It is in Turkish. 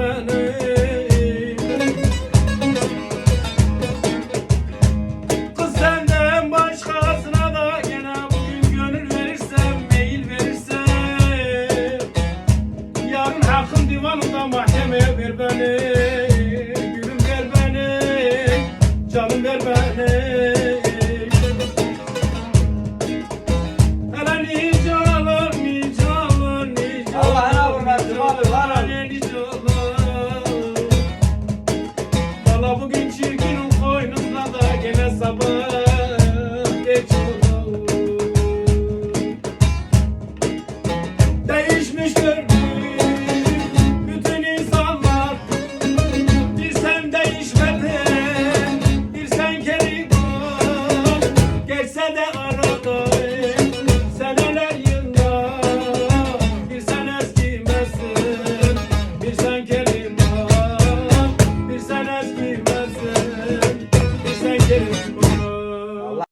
beni. Kız başkasına da gene bugün gönül verirsem, meyil verirsem. Yarın hakkın divanında mahkemeye ver de oro.